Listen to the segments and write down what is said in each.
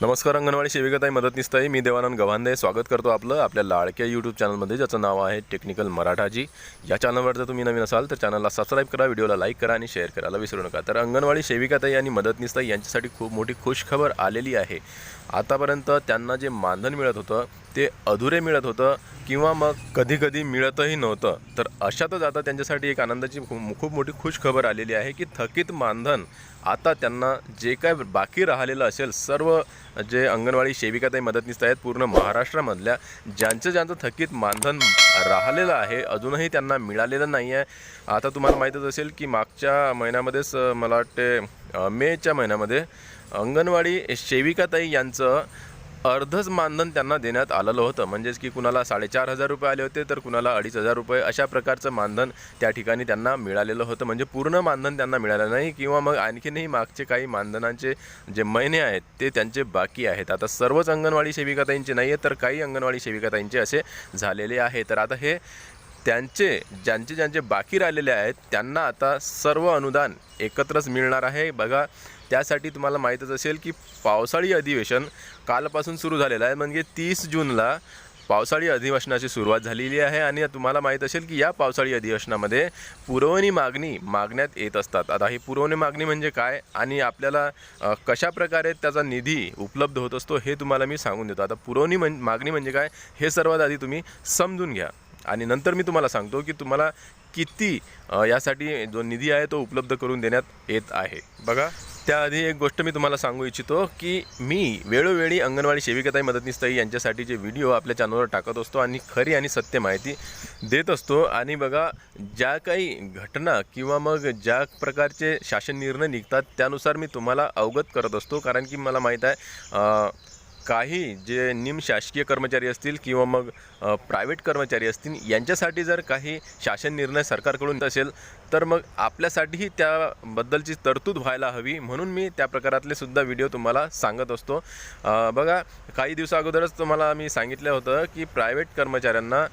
नमस्कार अंगणवाडी सेविकाताई मदतनीसताई मी देवानंद गव्हांदे. स्वागत करतो आपलं आपल्या लाडक्या यूट्यूब चॅनलमध्ये ज्याचं नाव आहे टेक्निकल मराठाजी. या चॅनलवर जर तुम्ही नवीन असाल तर चॅनलला सबस्क्राईब करा व्हिडिओला लाईक करा आणि शेअर करायला विसरू नका. तर अंगणवाडी सेविकाताई आणि मदतनीसताई यांच्यासाठी खूप मोठी खुशखबर आलेली आहे. आतापर्यंत त्यांना जे मानधन मिळत होतं ते अधुरे मिळत होतं किंवा मग कधी कधी मिळतही नव्हतं. तर अशातच आता त्यांच्यासाठी एक आनंदाची खूप खूप मोठी खुशखबर आलेली आहे की थकीत मानधन आता त्यांना जे काय बाकी राहिलेलं असेल सर्व जे अंगणवाडी सेविकाताई मदतनीस आहेत पूर्ण महाराष्ट्रामधल्या ज्यांचं ज्यांचं थकीत मानधन राहिलेलं आहे अजूनही त्यांना मिळालेलं नाही आहे. आता तुम्हाला माहीतच असेल की मागच्या महिन्यामध्येच मला वाटते मेच्या महिन्यामध्ये अंगणवाडी सेविकाताई यांचं अर्धच मानधन त्यांना देण्यात आलेलं होतं. म्हणजेच की कुणाला साडेचार हजार रुपये आले होते तर कुणाला अडीच हजार रुपये अशा प्रकारचं मानधन त्या ठिकाणी त्यांना मिळालेलं होतं. म्हणजे पूर्ण मानधन त्यांना मिळालं नाही किंवा मग आणखीनही मागचे काही मानधनांचे जे महिने आहेत ते त्यांचे बाकी आहेत. आता सर्वच अंगणवाडी सेविकाताईंचे नाही आहे तर काही अंगणवाडी सेविकाताईंचे असे झालेले आहे. तर आता हे त्यांचे ज्यांचे ज्यांचे बाकी राहिलेले आहेत त्यांना आता सर्व अनुदान एकत्रच मिळणार आहे. बघा त्यासाठी तुम्हाला माहीतच असेल की पावसाळी अधिवेशन कालपासून सुरू झालेलं आहे. म्हणजे तीस जूनला पावसाळी अधिवेशनाची सुरुवात झालेली आहे आणि तुम्हाला माहीत असेल की या पावसाळी अधिवेशनामध्ये पुरवणी मागणी मागण्यात येत असतात. आता ही पुरवणी मागणी म्हणजे काय आणि आपल्याला कशा प्रकारे त्याचा निधी उपलब्ध होत असतो हे तुम्हाला मी सांगून देतो. आता पुरवणी म्हण मागणी म्हणजे काय हे सर्वात आधी तुम्ही समजून घ्या. आणि नंतर मी तुम्हाला सांगतो की तुम्हाला किती यासाठी जो निधी आहे तो उपलब्ध करून देण्यात येत आहे. बघा त्याआधी एक गोष्ट मी तुम्हाला सांगू इच्छितो की मी वेळोवेळी अंगणवाडी सेविकाताई मदतनीसताई यांच्यासाठीचे व्हिडिओ आपल्या चॅनलवर टाकत असतो आणि खरी आणि सत्य माहिती देत असतो आणि बघा ज्या काही घटना किंवा मग ज्या प्रकारचे शासन निर्णय निघतात त्यानुसार मी तुम्हाला अवगत करत असतो. कारण की मला माहीत आहे काही जे निमशासकीय कर्मचारी असतील किंवा मग प्रायव्हेट कर्मचारी असतील यांच्यासाठी जर काही शासन निर्णय सरकारकडून असेल तर मग आपल्यासाठीही त्याबद्दलची तरतूद व्हायला हवी. म्हणून मी त्या प्रकारातले सुद्धा व्हिडिओ तुम्हाला सांगत असतो. बघा काही दिवसा अगोदरच तुम्हाला मी सांगितलं होतं की प्रायव्हेट कर्मचाऱ्यांना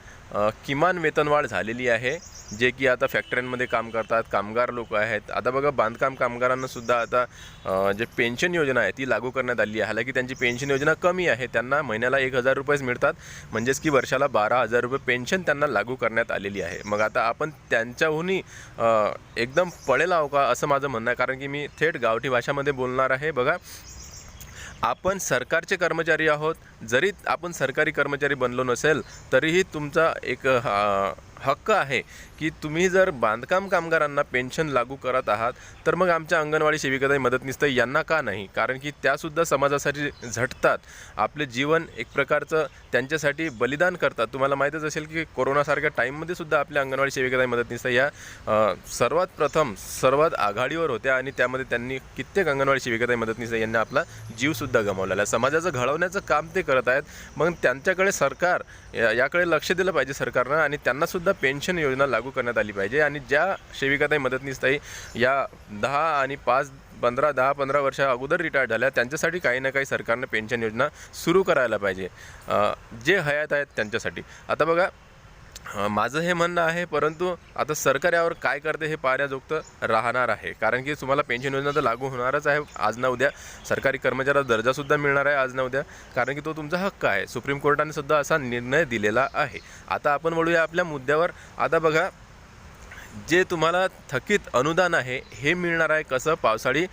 किमान वेतनवाढ झालेली आहे. जे की आता फॅक्टऱ्यांमध्ये काम करतात कामगार लोक आहेत. आता बघा बांधकाम कामगारांनासुद्धा आता जे पेन्शन योजना आहे ती लागू करण्यात आली आहे. हालांकी त्यांची पेन्शन योजना कमी आहे. त्यांना महिन्याला एक हजार रुपयेच मिळतात. म्हणजेच की वर्षाला बारा हजार रुपये पेन्शन त्यांना लागू करण्यात आलेली आहे. मग आता आपण त्यांच्याहूनही एकदम पळेल आहो का असं माझं म्हणणं आहे. कारण की मी थेट गावठी भाषामध्ये बोलणार आहे. बघा आपण सरकारचे कर्मचारी आहोत. जरी आपण सरकारी कर्मचारी बनलो नसेल तरीही तुमचा एक अ, हक्क आहे की तुम्ही जर बांधकाम कामगारांना पेन्शन लागू करत आहात तर मग आमच्या अंगणवाडी सेविकाताई मदतनीस यांना का नाही? कारण की त्यासुद्धा समाजासाठी झटतात. आपले जीवन एक प्रकारचं त्यांच्यासाठी बलिदान करतात. तुम्हाला माहीतच असेल की कोरोनासारख्या टाईममध्ये सुद्धा आपल्या अंगणवाडी सेविकाताई मदतनीस या सर्वात प्रथम सर्वात आघाडीवर होत्या आणि त्यामध्ये त्यांनी कित्येक अंगणवाडी सेविकाताई मदतनीस यांनी आपला जीवसुद्धा गमावलेला. आहे समाजाचं घडवण्याचं काम ते करत आहेत. मग त्यांच्याकडे सरकार या- याकडे लक्ष दिलं पाहिजे सरकारनं आणि त्यांनासुद्धा पेन्शन योजना लागू करण्यात आली पाहिजे आणि ज्या सेविकाताई मदतनीसताई या दहा आणि पाच पंधरा दहा पंधरा वर्षा अगोदर रिटायर्ड झाल्या त्यांच्यासाठी काही ना काही सरकारनं पेन्शन योजना सुरू करायला पाहिजे जे हयात आहेत त्यांच्यासाठी. आता बघा माझं हे म्हणणं आहे परंतु आता सरकार यावर काय करते हे पाहण्याजोगतं राहणार आहे. कारण की तुम्हाला पेन्शन योजना तर लागू होणारच आहे आज ना उद्या. सरकारी कर्मचाऱ्याला दर्जासुद्धा मिळणार आहे आज ना उद्या. कारण की तो तुमचा हक्क आहे. सुप्रीम कोर्टाने सुद्धा असा निर्णय दिलेला आहे. आता आपण वळूया आपल्या मुद्द्यावर. आता बघा जे तुम्हाला थकीत अनुदान आहे हे मिळणार आहे कसं? पावसाळी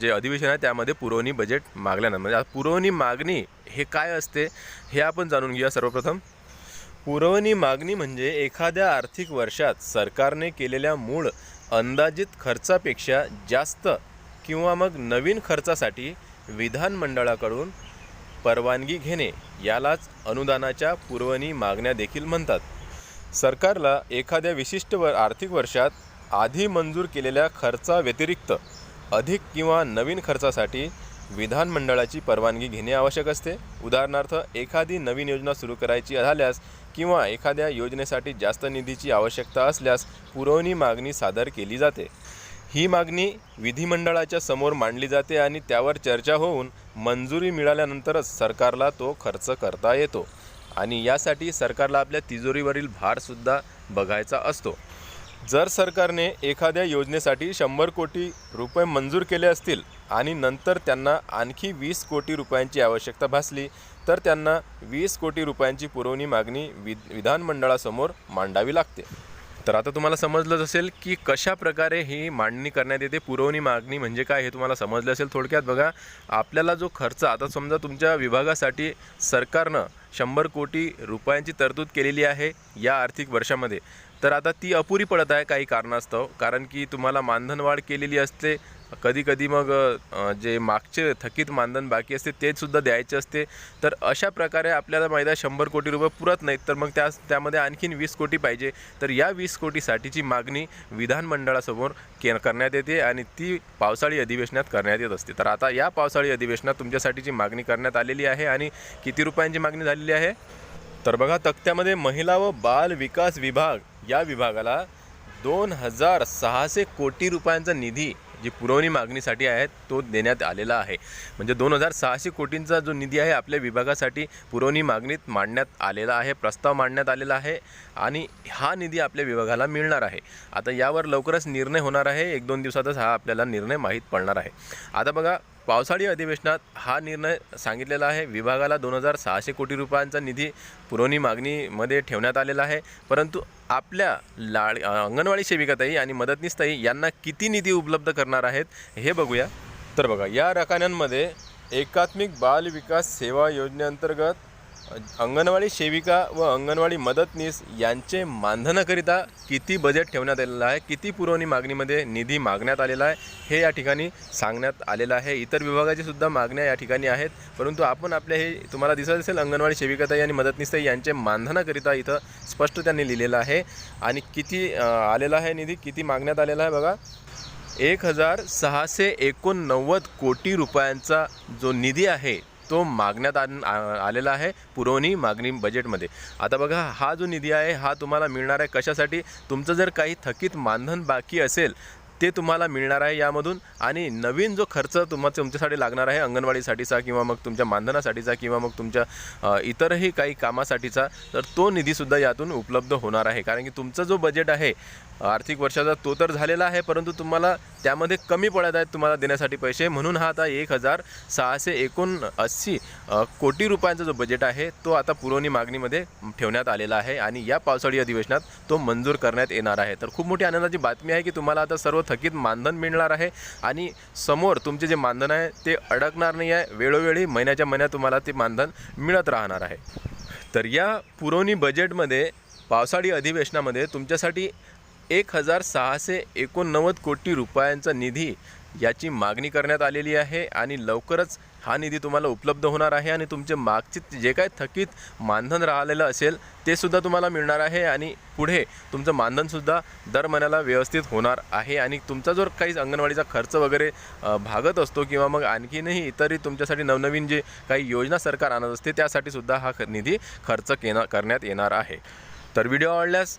जे अधिवेशन आहे त्यामध्ये पुरवणी बजेट मागल्यानंतर. म्हणजे पुरवणी मागणी हे काय असते हे आपण जाणून घेऊया सर्वप्रथम. पुरवणी मागणी म्हणजे एखाद्या आर्थिक वर्षात सरकारने केलेल्या मूळ अंदाजित खर्चापेक्षा जास्त किंवा मग नवीन खर्चासाठी विधानमंडळाकडून परवानगी घेणे यालाच अनुदानाच्या पुरवणी मागण्या देखील म्हणतात. सरकारला एखाद्या विशिष्ट व आर्थिक वर्षात आधी मंजूर केलेल्या खर्चाव्यतिरिक्त अधिक किंवा नवीन खर्चासाठी विधानमंडळाची परवानगी घेणे आवश्यक असते. उदाहरणार्थ एखादी नवीन योजना सुरू करायची झाल्यास किंवा एखाद्या योजनेसाठी जास्त निधीची आवश्यकता असल्यास पुरवणी मागणी सादर केली जाते. ही मागणी विधिमंडळाच्या समोर मांडली जाते आणि त्यावर चर्चा होऊन मंजुरी मिळाल्यानंतरच सरकारला तो खर्च करता येतो. आणि यासाठी सरकारला आपल्या तिजोरीवरील भारसुद्धा बघायचा असतो. जर सरकारने एखाद्या योजनेसाठी शंभर कोटी रुपये मंजूर केले असतील आणि नंतर त्यांना आणखी वीस कोटी रुपयांची आवश्यकता भासली तर त्यांना वीस कोटी रुपयांची पुरवणी मागणी विध विधानमंडळासमोर मांडावी लागते. तर आता तुम्हाला समजलंच असेल की कशा प्रकारे ही मांडणी करण्यात येते पुरवणी मागणी म्हणजे काय हे तुम्हाला समजलं असेल थोडक्यात बघा. आपल्याला जो खर्च आता समजा तुमच्या विभागासाठी सरकारनं शंभर कोटी रुपयांची तरतूद केलेली आहे या आर्थिक वर्षामध्ये. तर आता ती अपुरी पडत आहे काही कारणास्तव. कारण की तुम्हाला मानधनवाढ केलेली असते. कधी कधी मग जे मागचे थकीत मानधन बाकी असते ते सुद्धा द्यायचे असते. तर अशा प्रकारे आपल्याला माहिती आहे शंभर कोटी रुपये पुरत नाहीत. तर मग त्या त्यामध्ये आणखीन वीस कोटी पाहिजे. तर या वीस कोटीसाठीची मागणी विधानमंडळासमोर के करण्यात येते आणि ती पावसाळी अधिवेशनात करण्यात येत असते. तर आता या पावसाळी अधिवेशनात तुमच्यासाठीची मागणी करण्यात आलेली आहे आणि किती रुपयांची मागणी झालेली आहे? तर बघा तक्त्यामध्ये महिला व बाल विकास विभाग या विभागाला दोन हजार सहाशे कोटी रुपयांचा निधी जी पुरवणी मागणीसाठी आहे तो देण्यात आलेला आहे. म्हणजे दोन हजार सहाशे कोटींचा जो निधी आहे आपल्या विभागासाठी पुरवणी मागणीत मांडण्यात आलेला आहे प्रस्ताव मांडण्यात आलेला आहे आणि हा निधी आपल्या विभागाला मिळणार आहे. आता यावर लवकरच निर्णय होणार आहे. एक दोन दिवसातच हा आपल्याला निर्णय माहीत पडणार आहे. आता बघा पावसाळी अधिवेशनात हा निर्णय सांगितलेला आहे. विभागाला दोन हजार सहाशे कोटी रुपयांचा निधी पुरवणी मागणीमध्ये ठेवण्यात आलेला आहे. परंतु आपल्या लाड अंगणवाडी सेविकाताई आणि मदतनीसताई यांना किती निधी उपलब्ध करणार आहेत हे बघूया. तर बघा या रकान्यांमध्ये एकात्मिक बाल विकास सेवा योजनेअंतर्गत अंगणवाडी सेविका व अंगणवाडी मदतनीस यांचे मानधनाकरिता किती बजेट ठेवण्यात आलेलं आहे? किती पुरवणी मागणीमध्ये निधी मागण्यात आलेला आहे? हे या ठिकाणी सांगण्यात आलेलं आहे. इतर विभागाची सुद्धा मागण्या या ठिकाणी आहेत. परंतु आपण आपल्या हे तुम्हाला दिसत असेल अंगणवाडी सेविकाताई आणि मदतनीसताई यांचे मानधनाकरिता इथं स्पष्ट त्यांनी लिहिलेलं आहे. आणि किती आलेला आहे निधी? किती मागण्यात आलेला आहे बघा. एक हजार सहाशे एकोणनव्वद कोटी रुपयांचा जो निधी आहे तो मागण्यात आण आ- आलेला आहे पुरवणी मागणी बजेटमध्ये आता बघा हा जो निधी आहे हा तुम्हाला मिळणार आहे कशासाठी? तुमचं जर काही थकीत मानधन बाकी असेल ते तुम्हाला मिळणार आहे यामधून. आणि नवीन जो खर्च तुम्हा तुमच्यासाठी लागणार आहे अंगणवाडीसाठीचा किंवा मग तुमच्या मानधनासाठीचा किंवा मग तुमच्या इतरही काही कामासाठीचा तर तो निधीसुद्धा यातून उपलब्ध होणार आहे. कारण की तुमचं जो बजेट आहे आर्थिक वर्षाचा तो तर झालेला आहे परंतु तुम्हाला त्यामध्ये कमी पडत आहेत तुम्हाला देण्यासाठी पैसे. म्हणून हा आता एक हजार सहाशे एकोणऐंशी अस्सी कोटी रुपयांचा जो बजेट आहे तो आता पुरवणी मागणीमध्ये ठेवण्यात आलेला आहे आणि या पावसाळी अधिवेशनात तो मंजूर करण्यात येणार आहे. तर खूप मोठी आनंदाची बातमी आहे की तुम्हाला आता सर्व थकीत मानधन मिळणार आहे आणि समोर तुमचे जे मानधन आहे ते अडकणार नाही आहे. वेळोवेळी महिन्याच्या महिन्यात तुम्हाला ते मानधन मिळत राहणार आहे. तर या पुरवणी बजेटमध्ये पावसाळी अधिवेशनामध्ये तुमच्यासाठी एक हजार सहाशे एकोणनव्वद कोटी रुपयांचा निधी याची मागणी करण्यात आलेली आहे आणि लवकरच हा निधी तुम्हाला उपलब्ध होणार आहे आणि तुमचे मागचे जे काय थकीत मानधन राहिलेलं असेल ते सुद्धा तुम्हाला मिळणार आहे आणि पुढे तुमचं मानधनसुद्धा दर महिन्याला व्यवस्थित होणार आहे. आणि तुमचा जो काही अंगणवाडीचा खर्च वगैरे भागत असतो किंवा मग आणखीनही इतरही तुमच्यासाठी नवनवीन जे काही योजना सरकार आणत असते त्यासाठी सुद्धा हा ख- निधी खर्च केना करण्यात येणार आहे. तर व्हिडिओ आवडल्यास